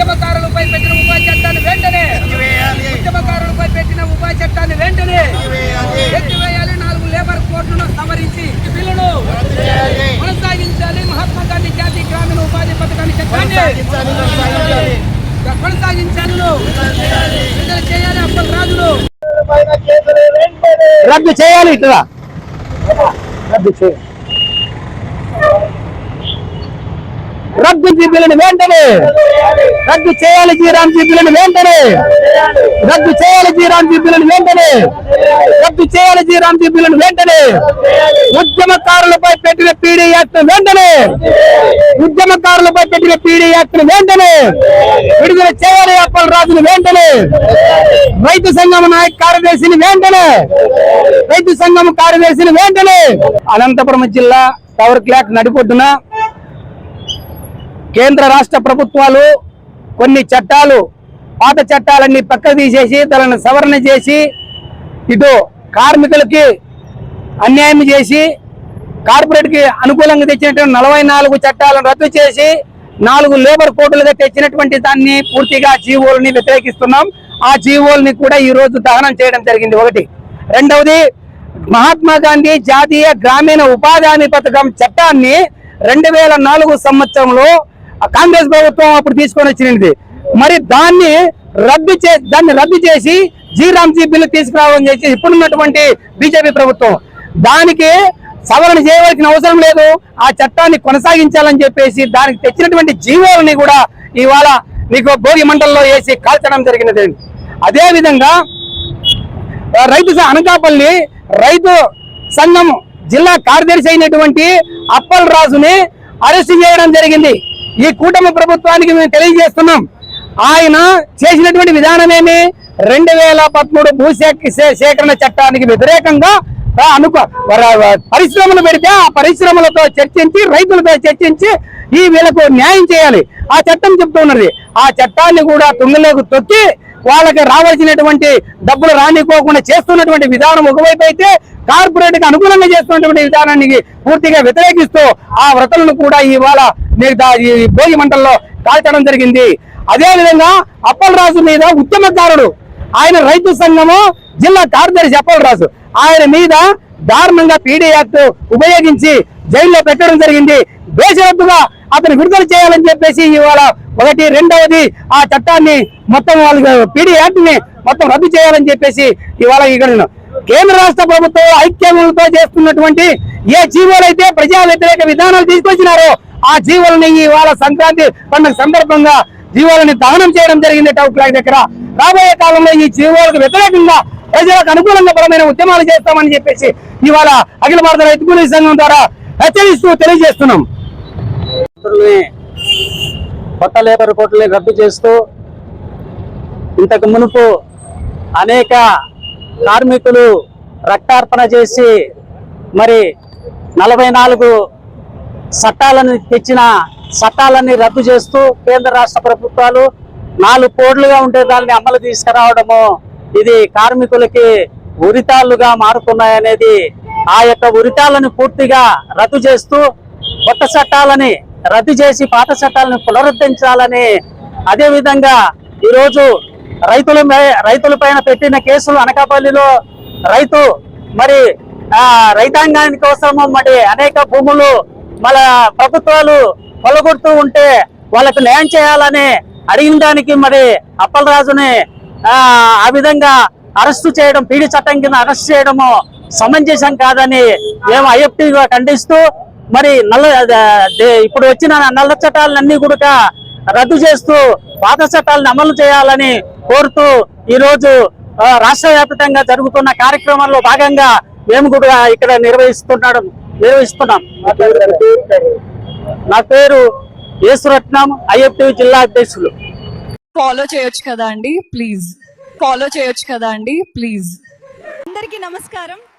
ఉద్యమకారులపై పెట్టిన ఉపాధి చట్టాన్ని వెంటనే ఉద్యమకారులపై పెట్టిన ఉపాధి చట్టాన్ని వెంటనే ఎత్తివేయాలి. నాలుగు లేబర్ కోడ్లను సవరించి బిల్లును కొనసాగించాలి. మహాత్మా గాంధీ జాతీయ గ్రామీణ ఉపాధి పథకాన్ని చట్టాన్ని కొనసాగించాలి విడుదల చేయాలి అప్పటి రాజులు. రద్దు చేయాలి ఇట్లా రద్దు చేయాలి. రద్దు జీబీలను వెంటనే. రద్దు చేయాలి జీరామ్ జీబీలను వెంటనే. రద్దు చేయాలి జీరామ్ జీబీలను వెంటనే. రద్దు చేయాలి జీరామ్ జీబీలను వెంటనే. ఉద్యమకారులపై పెట్టిన పీడీ యాక్ట్ వెంటనే. ఉద్యమకారులపై పెట్టిన పీడీ యాక్ట్ వెంటనే. విడుదల చేయాలి అప్పల రాజును వెంటనే. రైతు సంఘం నాయక కార్యదర్శిని వెంటనే. రైతు సంఘం కార్యదర్శిని వెంటనే. అనంతపురం జిల్లా పవర్ క్లాక్ నడిపొడ్డున కేంద్ర రాష్ట్ర ప్రభుత్వాలు కొన్ని చట్టాలు పాత చట్టాలన్నీ పక్క తీసేసి దానిని సవరణ చేసి ఇటు కార్మికులకి అన్యాయం చేసి కార్పొరేట్కి అనుకూలంగా తెచ్చినటువంటి నలభై నాలుగు చట్టాలను రద్దు చేసి నాలుగు లేబర్ కోడ్లుగా తెచ్చినటువంటి దాన్ని పూర్తిగా జీవోల్ని వ్యతిరేకిస్తున్నాం. ఆ జీవోల్ని కూడా ఈ రోజు దహనం చేయడం జరిగింది. ఒకటి. రెండవది మహాత్మా గాంధీ జాతీయ గ్రామీణ ఉపాధి హామీ పథకం చట్టాన్ని రెండు వేల నాలుగు సంవత్సరంలో కాంగ్రెస్ ప్రభుత్వం అప్పుడు తీసుకొని వచ్చినది మరి దాన్ని రద్దు చే దాన్ని రద్దు చేసి జీ బిల్లు తీసుకురావడం చేసి ఇప్పుడున్నటువంటి బీజేపీ ప్రభుత్వం. దానికి సవరణ చేయవలసిన అవసరం లేదు. ఆ చట్టాన్ని కొనసాగించాలని చెప్పేసి దానికి తెచ్చినటువంటి జీవోలని కూడా ఇవాళ మీకు భోగి మండలంలో వేసి కాల్చడం జరిగినది. అదే విధంగా రైతు అనకాపల్లి రైతు సంఘం జిల్లా కార్యదర్శి అయినటువంటి అప్పల్ రాజుని అరెస్ట్ చేయడం జరిగింది. ఈ కూటమి ప్రభుత్వానికి మేము తెలియజేస్తున్నాం. ఆయన చేసినటువంటి విధానమేమి? రెండు వేల పదమూడు భూసేకరణ సేకరణ చట్టానికి వ్యతిరేకంగా అనుకో పరిశ్రమలు పెడితే ఆ పరిశ్రమలతో చర్చించి రైతులతో చర్చించి ఈ వీళ్ళకు న్యాయం చేయాలి. ఆ చట్టం చెప్తున్నది ఆ చట్టాన్ని కూడా తుంగలోకి తొక్కి వాళ్ళకి రావాల్సినటువంటి డబ్బులు రానికోకుండా చేస్తున్నటువంటి విధానం ఒకవైపు అయితే కార్పొరేట్కి అనుకూలంగా చేస్తున్నటువంటి విధానానికి పూర్తిగా వ్యతిరేకిస్తూ ఆ వ్రతలను కూడా ఇవాళ ఈ భోగి మంటల్లో కాల్చడం జరిగింది. అదే విధంగా అప్పలరాజు మీద ఉద్యమకారుడు ఆయన రైతు సంఘము జిల్లా కార్యదర్శి అప్పలరాజు ఆయన మీద దారుణంగా పీడీ యాక్ట్ ఉపయోగించి జైల్లో పెట్టడం జరిగింది. దేశవ్యాప్తంగా అతను విడుదల చేయాలని చెప్పేసి ఇవాళ ఒకటి రెండవది ఆ చట్టాన్ని మొత్తం వాళ్ళకి పీడీ యాక్ట్ని మొత్తం రద్దు చేయాలని చెప్పేసి ఇవాళ ఇక్కడ కేంద్ర రాష్ట్ర ప్రభుత్వం ఐక్యములతో చేస్తున్నటువంటి ఏ జీవోలు అయితే ప్రజా వ్యతిరేక విధానాలు తీసుకొచ్చినారో ఆ జీవులని ఇవాళ సంక్రాంతి పండుగ సందర్భంగా జీవోలని దహనం చేయడం జరిగింది టౌ క్లాక్ దగ్గర. రాబోయే కాలంలో ఈ జీవోలకు వ్యతిరేకంగా ప్రజలకు అనుకూలంగా బలమైన ఉద్యమాలు చేస్తామని చెప్పేసి ఇవాళ అఖిల భారత రైతు కూలీ సంఘం ద్వారా హెచ్చరిస్తూ తెలియజేస్తున్నాం. కొత్త లేబర్ కోట్లని రద్దు చేస్తూ ఇంతకు మునుపు అనేక కార్మికులు రక్తార్పణ చేసి మరి నలభై నాలుగు చట్టాలను తెచ్చిన చట్టాలన్నీ రద్దు చేస్తూ కేంద్ర రాష్ట్ర ప్రభుత్వాలు నాలుగు కోడ్లుగా ఉండే దాన్ని అమలు తీసుకురావడము ఇది కార్మికులకి ఉరితాళ్ళుగా మారుతున్నాయనేది ఆ యొక్క ఉరితాలను పూర్తిగా రద్దు చేస్తూ కొత్త చట్టాలని రద్దు చేసి పాత చట్టాలను పునరుద్ధరించాలని అదే విధంగా ఈరోజు రైతుల రైతుల పైన పెట్టిన కేసులు అనకాపల్లిలో రైతు మరి ఆ రైతాంగాని కోసము మరి అనేక భూములు మన ప్రభుత్వాలు కొలగొడుతూ ఉంటే వాళ్ళకు న్యాయం చేయాలని అడిగిన దానికి మరి అప్పలరాజుని ఆ విధంగా అరెస్టు చేయడం పీడి చట్టం కింద అరెస్ట్ చేయడము సమంజసం కాదని మేము ఐఎఫ్టీగా ఖండిస్తూ మరి నల్ల ఇప్పుడు వచ్చిన నల్ల చట్టాలన్నీ కూడా రద్దు చేస్తూ పాత చట్టాలను అమలు చేయాలని కోరుతూ ఈ రోజు ఆ, రాష్ట్ర వ్యాప్తంగా జరుగుతున్న కార్యక్రమంలో భాగంగా మేము కూడా ఇక్కడ నిర్వహిస్తున్నాడు నిర్వహిస్తున్నాం. నా పేరు యేసురత్నం ఐఎఫ్టీ జిల్లా అధ్యక్షులు. ఫాలో చేయొచ్చు కదా అండి ప్లీజ్ ఫాలో చేయొచ్చు కదా అండి ప్లీజ్ అందరికీ నమస్కారం.